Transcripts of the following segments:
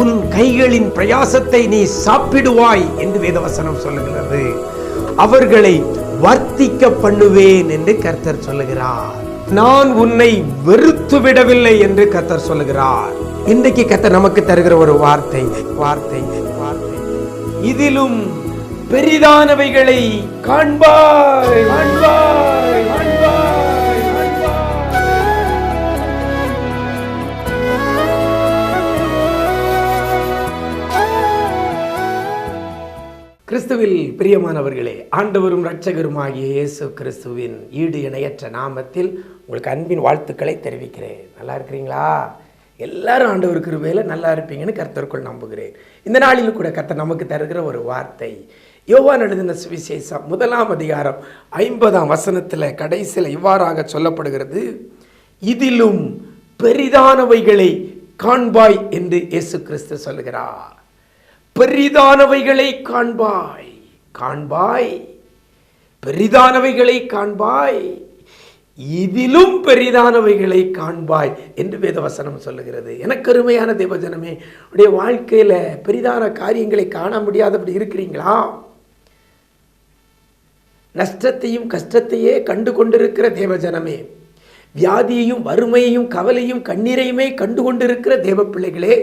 உன் கைகளின் பிரயாசத்தை நீ சாப்பிடுவாய் என்று வேதவசனம் சொல்லுகிறது. அவர்களை வர்த்திக்க பண்ணுவேன் என்று கர்த்தர் சொல்லுகிறார். நான் உன்னை வெறுத்து விடவில்லை என்று கர்த்தர் சொல்லுகிறார். இன்றைக்கு கர்த்தர் நமக்கு தருகிற ஒரு வார்த்தை வார்த்தை வார்த்தை. இதிலும் பெரிதானவைகளை காண்பாய். காண்பாய். கிறிஸ்துவில் பிரியமானவர்களே ஆண்டவரும் இரட்சகருமாகிய இயேசு கிறிஸ்துவின் ஈடு இணையற்ற நாமத்தில் உங்களுக்கு அன்பின் வாழ்த்துக்களை தெரிவிக்கிறேன். நல்லா இருக்கிறீங்களா? எல்லாரும் ஆண்டவர் கிருபையில் நல்லா இருப்பீங்கன்னு கர்த்தருக்குள் நம்புகிறேன். இந்த நாளில் கூட கர்த்தர் நமக்கு தருகிற ஒரு வார்த்தை யோவான் எழுதின சுவிசேஷம் முதலாம் அதிகாரம் ஐம்பதாம் வசனத்தில் கடைசியில் இவ்வாறாக சொல்லப்படுகிறது இதிலும் பெரிதானவைகளை காண்பாய் என்று இயேசு கிறிஸ்து சொல்கிறார் பெரிதானவைகளை காண்பாய். காண்பாய். பெரிதானவைகளை காண்பாய். இதிலும் பெரிதானவைகளை காண்பாய் என்று வேதவசனம் சொல்லுகிறது. எனக்கு அருமையான தேவஜனமே உடைய வாழ்க்கையில் பெரிதான காரியங்களை காண முடியாதபடி இருக்கிறீங்களா? நஷ்டத்தையும் கஷ்டத்தையே கண்டு கொண்டிருக்கிற தேவஜனமே வியாதியையும் வறுமையையும் கவலையும் கண்ணீரையுமே கண்டு கொண்டிருக்கிற தேவ பிள்ளைகளே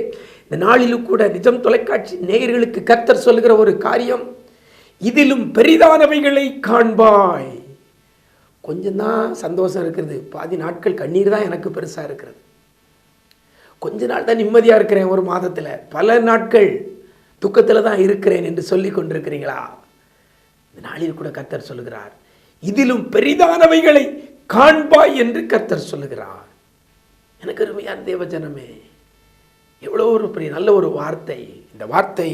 இந்த நாளிலும் கூட நிஜம் தொலைக்காட்சி நேயர்களுக்கு கர்த்தர் சொல்லுகிற ஒரு காரியம் இதிலும் பெரிதானவைகளை காண்பாய். கொஞ்சம்தான் சந்தோஷம் இருக்கிறது. பாதி நாட்கள் கண்ணீர் தான் எனக்கு பெருசாக இருக்கிறது. கொஞ்ச நாள் தான் நிம்மதியாக இருக்கிறேன் ஒரு மாதத்தில். பல நாட்கள் துக்கத்தில் தான் இருக்கிறேன் என்று சொல்லி கொண்டிருக்கிறீங்களா? இந்த நாளில் கூட கர்த்தர் சொல்லுகிறார் இதிலும் பெரிதானவைகளை காண்பாய் என்று கர்த்தர் சொல்லுகிறார். எனக்கு அருமையான தேவஜனமே எவ்வளோ ஒரு பெரிய நல்ல ஒரு வார்த்தை. இந்த வார்த்தை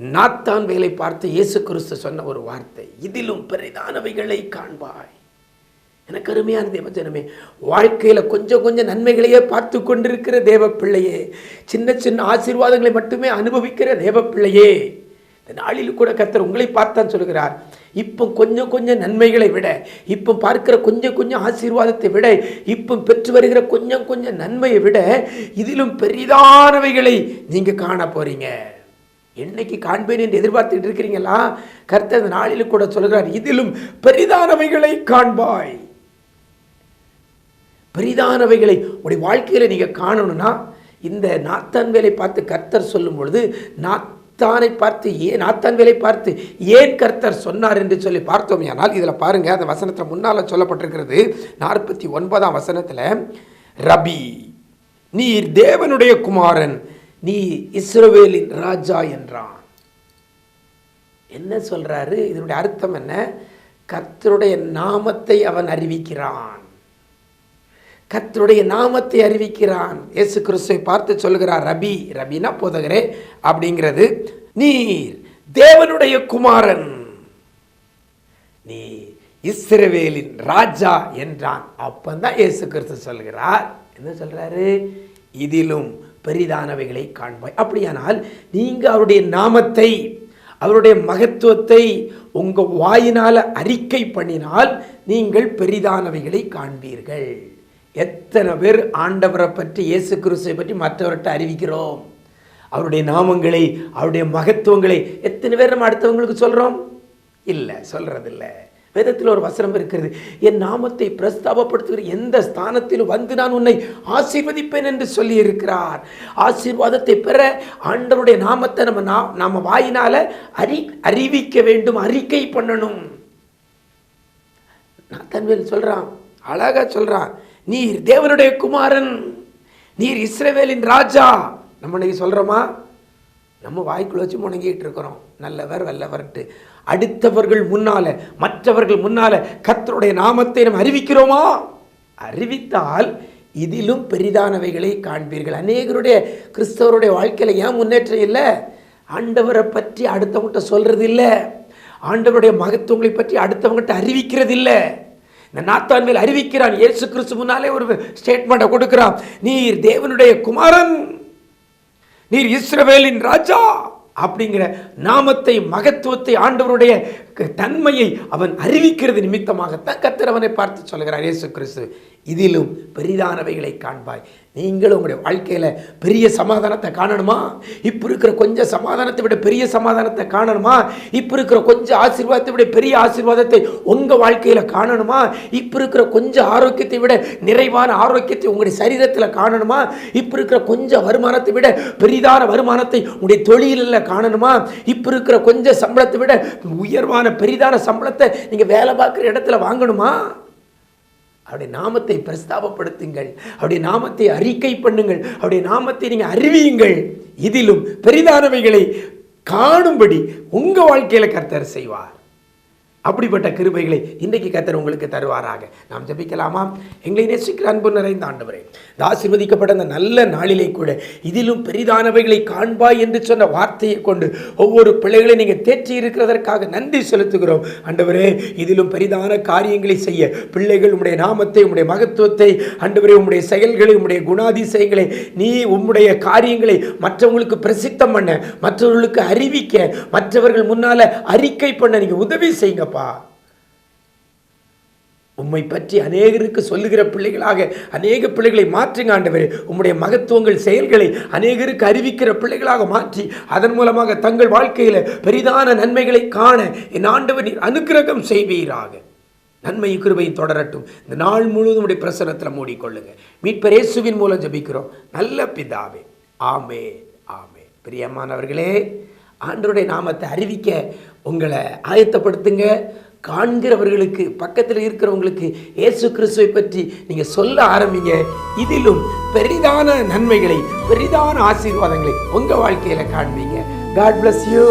நாத்தான் வேலை பார்த்து இயேசு கிறிஸ்து சொன்ன ஒரு வார்த்தை. இதிலும் பெரிதானவைகளை காண்பாய். எனக்கு அருமையான தேவஜனமே வாழ்க்கையில் கொஞ்சம் கொஞ்சம் நன்மைகளையே பார்த்து கொண்டிருக்கிற தேவ பிள்ளையே சின்ன சின்ன ஆசீர்வாதங்களை மட்டுமே அனுபவிக்கிற தேவ பிள்ளையே நாளில் கூட கர்த்தர் உங்களை பார்த்தான் சொல்கிறார். இப்போ கொஞ்சம் கொஞ்சம் நன்மைகளை விட இப்போ பார்க்கிற கொஞ்சம் கொஞ்சம் ஆசீர்வாதத்தை விட இப்போ பெற்று வருகிற கொஞ்சம் கொஞ்சம் நன்மையை விட இதிலும் பெரிதானவைகளை நீங்கள் காண போறீங்க. என்னைக்கு காண்பேன் என்று எதிர்பார்த்துட்டு இருக்கிறீங்களா? கர்த்தர் இந்த நாளில் கூட சொல்கிறார் இதிலும் பெரிதானவைகளை காண்பாய். பெரிதானவைகளை உடைய வாழ்க்கையில் நீங்கள் காணணும்னா இந்த நாத்தான் வேலை பார்த்து கர்த்தர் சொல்லும் பொழுது நாத்தானை பார்த்து ஏன் நாத்தான் வேலை பார்த்து ஏன் கர்த்தர் சொன்னார் என்று சொல்லி பார்த்தோம். ஆனால் இதில் பாருங்கள் அந்த வசனத்தில் முன்னால் சொல்லப்பட்டிருக்கிறது நாற்பத்தி ஒன்பதாம் வசனத்தில் ரபி நீர் தேவனுடைய குமாரன் நீ இஸ்ரோவேலின் ராஜா என்றான். என்ன சொல்கிறாரு இதனுடைய அர்த்தம் என்ன? கர்த்தருடைய நாமத்தை அவன் அறிவிக்கிறான். கத்தருடைய நாமத்தை அறிவிக்கிறான். இயேசு கிறிஸ்துவை பார்த்து சொல்கிறார் ரபி ரபினா போதகரே அப்படிங்கிறது. நீர் தேவனுடைய குமாரன். நீ இஸ்ரவேலின் ராஜா என்றான். அப்பந்தான் இயேசு கிறிஸ்து சொல்கிறார். என்ன சொல்றாரு? இதிலும் பெரிதானவைகளை காண்பாய். அப்படியானால் நீங்க அவருடைய நாமத்தை அவருடைய மகத்துவத்தை உங்கள் வாயினால் அறிக்கை பண்ணினால் நீங்கள் பெரிதானவைகளை காண்பீர்கள். எத்தனை பேர் ஆண்டவரை பற்றி இயேசு கிறிஸ்துவை பற்றி மற்றவர்கிட்ட அறிவிக்கிறோம்? அவருடைய நாமங்களை அவருடைய மகத்துவங்களை எத்தனை பேர் நம்ம அடுத்தவங்களுக்கு சொல்கிறோம் இல்லை சொல்கிறதில்ல வேதத்தில் ஒரு வசனம் இருக்கிறது என் நாமத்தை பிரஸ்தாபப்படுத்துகிற எந்த ஸ்தானத்திலும் வந்து நான் உன்னை ஆசீர்வதிப்பேன் என்று சொல்லி இருக்கிறார் ஆசீர்வாதத்தை பெற ஆண்டவருடைய நாமத்தை நம்ம நா நம்ம வாயினால அறி அறிவிக்க வேண்டும் அறிக்கை பண்ணணும். நான் தன்வேல் சொல்றான் அழகா சொல்றான் நீர் தேவனுடைய குமாரன் நீர் இஸ்ரேவேலின் ராஜா. நம்ம இன்னைக்கு சொல்கிறோமா நம்ம வாய்க்குள்ள வச்சு முணங்கிட்டு இருக்கிறோம். நல்லவர் வல்லவர்ட்டு அடுத்தவர்கள் முன்னால மற்றவர்கள் முன்னால கத்தருடைய நாமத்தை நம்ம அறிவிக்கிறோமா? அறிவித்தால் இதிலும் பெரிதானவைகளை காண்பீர்கள். அநேகருடைய கிறிஸ்தவருடைய வாழ்க்கையில் ஏன் முன்னேற்றம் இல்லை? ஆண்டவரை பற்றி அடுத்தவங்ககிட்ட சொல்றது இல்லை ஆண்டவருடைய மகத்துவங்களை பற்றி அடுத்தவங்ககிட்ட அறிவிக்கிறது இல்லை இந்த நாத்தான் மேல் அறிவிக்கிறான். இயேசு கிறிஸ்து முன்னாலே ஒரு ஸ்டேட்மெண்ட்டை கொடுக்கிறான். நீர் தேவனுடைய குமாரன். நீர் இஸ்ரவேலின் ராஜா. அப்படிங்கிற நாமத்தை மகத்துவத்தை ஆண்டவருடைய க- தன்மையை அவன் அறிவிக்கிறது நிமித்தமாகத்தான் கத்திரவனை அவனை பார்த்து சொல்கிறார். இயேசு கிறிஸ்து இதிலும் பெரிதானவைகளை காண்பாய். நீங்களும் உங்களுடைய வாழ்க்கையில் பெரிய சமாதானத்தை காணணுமா? இப்போ இருக்கிற கொஞ்சம் சமாதானத்தை விட பெரிய சமாதானத்தை காணணுமா? இப்போ இருக்கிற கொஞ்சம் ஆசீர்வாதத்தை விட பெரிய ஆசீர்வாதத்தை உங்கள் வாழ்க்கையில் காணணுமா? இப்போ இருக்கிற கொஞ்சம் ஆரோக்கியத்தை விட நிறைவான ஆரோக்கியத்தை உங்களுடைய சரீரத்தில் காணணுமா? இப்போ இருக்கிற கொஞ்சம் வருமானத்தை விட பெரிதான வருமானத்தை உங்களுடைய தொழிலில் காணணுமா? இப்போ இருக்கிற கொஞ்சம் சம்பளத்தை விட உயர்வான பெரிதான சம்பளத்தை நீங்கள் வேலை பார்க்குற இடத்துல வாங்கணுமா? அவருடைய நாமத்தை பிரஸ்தாபப்படுத்துங்கள். அவருடைய நாமத்தை அறிக்கை பண்ணுங்கள். அவருடைய நாமத்தை நீங்கள் அறிவியுங்கள். இதிலும் பெரிதானவைகளை காணும்படி உங்கள் வாழ்க்கையில் கர்த்தர் செய்வார். அப்படிப்பட்ட கிருபைகளை இன்றைக்கு கத்தர் உங்களுக்கு தருவாராக. நாம் ஜபிக்கலாமா? எங்களை நேசிக்கிற அன்பு நிறைந்த ஆண்டவரே இந்த ஆசீர்வதிக்கப்பட்ட அந்த நல்ல நாளிலே கூட இதிலும் பெரிதானவைகளை காண்பாய் என்று சொன்ன வார்த்தையை கொண்டு ஒவ்வொரு பிள்ளைகளை நீங்கள் தேற்றி இருக்கிறதற்காக நன்றி செலுத்துகிறோம். ஆண்டவரே இதிலும் பெரிதான காரியங்களை செய்ய பிள்ளைகள் உம்முடைய நாமத்தை உம்முடைய மகத்துவத்தை ஆண்டவரே உம்முடைய செயல்களை உம்முடைய குணாதிசயங்களை நீ உம்முடைய காரியங்களை மற்றவங்களுக்கு பிரசித்தம் பண்ண மற்றவர்களுக்கு அறிவிக்க மற்றவர்கள் முன்னால் அறிக்கை பண்ண நீங்கள் உதவி செய்யுங்க. செய்யுங்கப்பா உம்மை பற்றி அநேகருக்கு சொல்லுகிற பிள்ளைகளாக அநேக பிள்ளைகளை மாற்றுங்க ஆண்டவரே. உம்முடைய மகத்துவங்கள் செயல்களை அநேகருக்கு அறிவிக்கிற பிள்ளைகளாக மாற்றி அதன் மூலமாக தங்கள் வாழ்க்கையில் பெரிதான நன்மைகளை காண என் ஆண்டவர் நீர் அனுக்கிரகம் செய்வீராக. நன்மை கிருபையும் தொடரட்டும். இந்த நாள் முழுவதும் உடைய பிரசனத்தில் மூடிக்கொள்ளுங்க. மீட்பர் இயேசுவின் மூலம் ஜபிக்கிறோம். நல்ல பிதாவே. ஆமே ஆமே பிரியமானவர்களே ஆண்டருடைய நாமத்தை அறிவிக்க உங்களை ஆயத்தப்படுத்துங்க. காண்கிறவர்களுக்கு பக்கத்தில் இருக்கிறவங்களுக்கு இயேசு கிறிஸ்துவை பற்றி நீங்கள் சொல்ல ஆரம்பிங்க. இதிலும் பெரிதான நன்மைகளை பெரிதான ஆசீர்வாதங்களை உங்கள் வாழ்க்கையில் காண்பீங்க. God bless you